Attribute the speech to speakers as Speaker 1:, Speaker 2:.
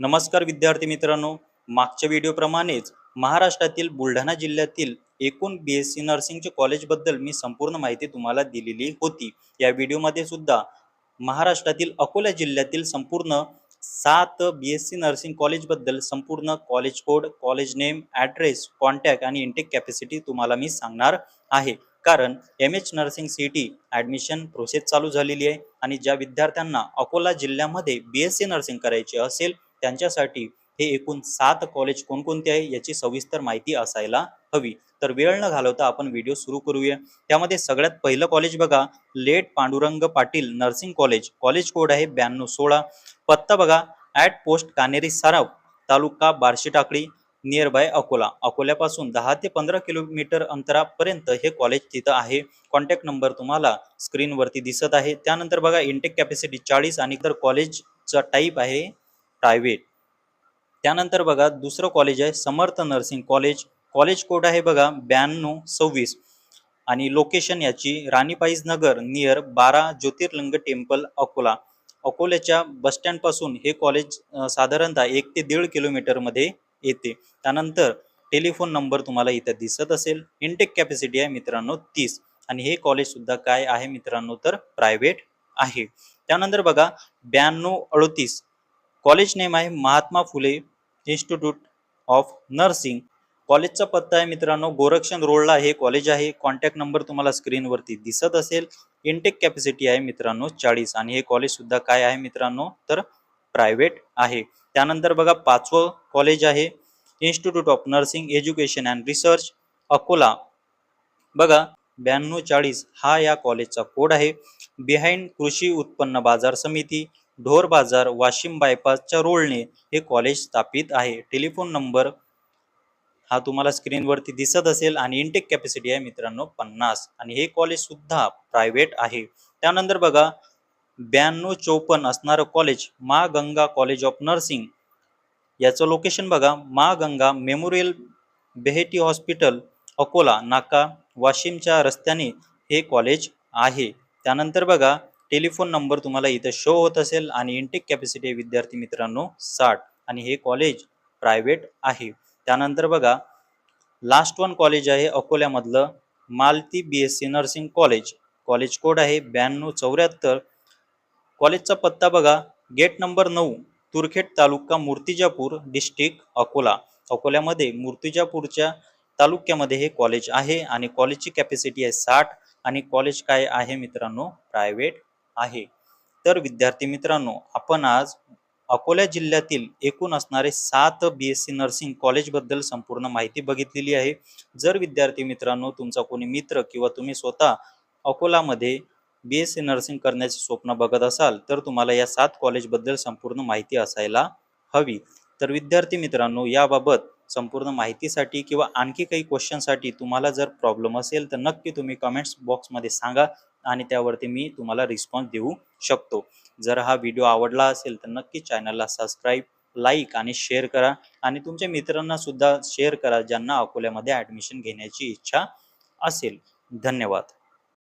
Speaker 1: नमस्कार विद्यार्थी मित्रांनो. मागच्या व्हिडिओप्रमाणेच महाराष्ट्रातील बुलढाणा जिल्ह्यातील एकूण बी एस सी नर्सिंगच्या कॉलेजबद्दल मी संपूर्ण माहिती तुम्हाला दिलेली होती. या व्हिडिओमध्ये सुद्धा महाराष्ट्रातील अकोला जिल्ह्यातील संपूर्ण सात बी एस सी नर्सिंग कॉलेजबद्दल संपूर्ण college code college name address contact आणि इंटेक कॅपॅसिटी तुम्हाला मी सांगणार आहे. कारण M H nursing C T admission process चालू झालेली आहे आणि ज्या विद्यार्थ्यांना अकोला जिल्ह्यामध्ये बी एस सी नर्सिंग करायची असेल त्यांच्यासाठी हे एकूण सात कॉलेज कोणकोणते आहे याची सविस्तर माहिती असायला हवी. तर वेळ न घालवता आपण व्हिडिओ सुरू करूया. त्यामध्ये सगळ्यात पहिलं कॉलेज बघा. Late Pandurang Patil nursing college college code आहे ब्याण्णव सोळा. पत्ता बघा. At post Kaneri Sarav taluka Barshi Takali near by Akola. अकोल्यापासून दहा ते पंधरा किलोमीटर अंतरापर्यंत हे कॉलेज तिथं आहे. कॉन्टॅक्ट नंबर तुम्हाला स्क्रीनवरती दिसत आहे. त्यानंतर बघा इंटेक कॅपॅसिटी चाळीस आणि तर कॉलेजचा टाईप आहे प्रायव्हेट. त्यानंतर बघा दुसरं कॉलेज आहे Samarth nursing college college code आहे बघा ब्याण्णव सव्वीस. आणि लोकेशन याची राणीपाईज नगर नियर बारा ज्योतिर्लिंग टेम्पल अकोला. अकोल्याच्या बसस्टँडपासून हे कॉलेज साधारणतः एक ते दीड किलोमीटरमध्ये येते. त्यानंतर टेलिफोन नंबर तुम्हाला इथं दिसत असेल. इंटेक कॅपॅसिटी आहे मित्रांनो तीस. आणि हे कॉलेजसुद्धा काय आहे मित्रांनो तर प्रायव्हेट आहे. त्यानंतर बघा ब्याण्णव अडतीस. कॉलेज नेम आहे Mahatma Phule institute of nursing. कॉलेजचा पत्ता आहे मित्रांनो गोरक्षण रोडला हे कॉलेज आहे. कॉन्टॅक्ट नंबर तुम्हाला स्क्रीनवरती दिसत असेल. इंटेक कॅपॅसिटी आहे मित्रांनो चाळीस आणि हे कॉलेज सुद्धा काय आहे मित्रांनो? तर प्रायव्हेट आहे. त्यानंतर बघा पाचवं कॉलेज आहे. Institute of nursing education and research Akola. बघा ब्याण्णव चाळीस हा या कॉलेजचा कोड आहे. बिहाइंड कृषी उत्पन्न बाजार समिती. ढोर बाजार वाशिम बायपासच्या रोडने हे कॉलेज स्थापित आहे. टेलिफोन नंबर हा तुम्हाला स्क्रीनवरती दिसत असेल आणि इंटेक कॅपॅसिटी आहे मित्रांनो पन्नास. आणि हे कॉलेज सुद्धा प्रायव्हेट आहे. त्यानंतर बघा ब्याण्णव चौपन्न असणारं college Maa Ganga college of nursing याचं लोकेशन बघा मा गंगा मेमोरियल बेहेटी हॉस्पिटल अकोला नाका वाशिमच्या रस्त्याने हे कॉलेज आहे. त्यानंतर बघा टेलिफोन नंबर तुम्हाला इथं शो होत असेल आणि इंटेक कॅपॅसिटी विद्यार्थी मित्रांनो साठ. आणि हे कॉलेज प्रायव्हेट आहे. त्यानंतर बघा लास्ट वन कॉलेज आहे अकोल्यामधलं Malti B S C nursing college college code आहे ब्याण्णव चौऱ्याहत्तर. कॉलेजचा पत्ता बघा गेट नंबर नऊ तुरखेड तालुका मूर्तिजापूर डिस्ट्रिक्ट अकोला. अकोल्यामध्ये मूर्तिजापूरच्या तालुक्यामध्ये हे कॉलेज आहे आणि कॉलेजची कॅपॅसिटी आहे साठ. आणि कॉलेज काय आहे मित्रांनो प्रायव्हेट आहे. तर विद्यार्थी मित्रांनो आपण आज अकोला जिल्ह्यातील एकूण असणारे सात बी एस सी नर्सिंग कॉलेजबद्दल संपूर्ण माहिती बघितलेली आहे. जर विद्यार्थी मित्रांनो तुमचा कोणी मित्र किंवा तुम्ही स्वतः अकोलामध्ये बी एस सी नर्सिंग करण्याचे स्वप्न बघत असाल तर तुम्हाला या सात कॉलेजबद्दल संपूर्ण माहिती असायला हवी. तर विद्यार्थी मित्रांनो याबाबत संपूर्ण माहितीसाठी किंवा आणखी काही क्वेश्चनसाठी तुम्हाला जर प्रॉब्लेम असेल तर नक्की तुम्ही कमेंट्स बॉक्समध्ये सांगा. आणि त्यावरती मी तुम्हाला रिस्पॉन्स देऊ शकतो. जर हा व्हिडिओ आवडला असेल तर नक्की चॅनलला सबस्क्राईब लाईक आणि शेअर करा. आणि तुमच्या मित्रांना सुद्धा शेअर करा ज्यांना अकोल्यामध्ये ॲडमिशन घेण्याची इच्छा असेल. धन्यवाद.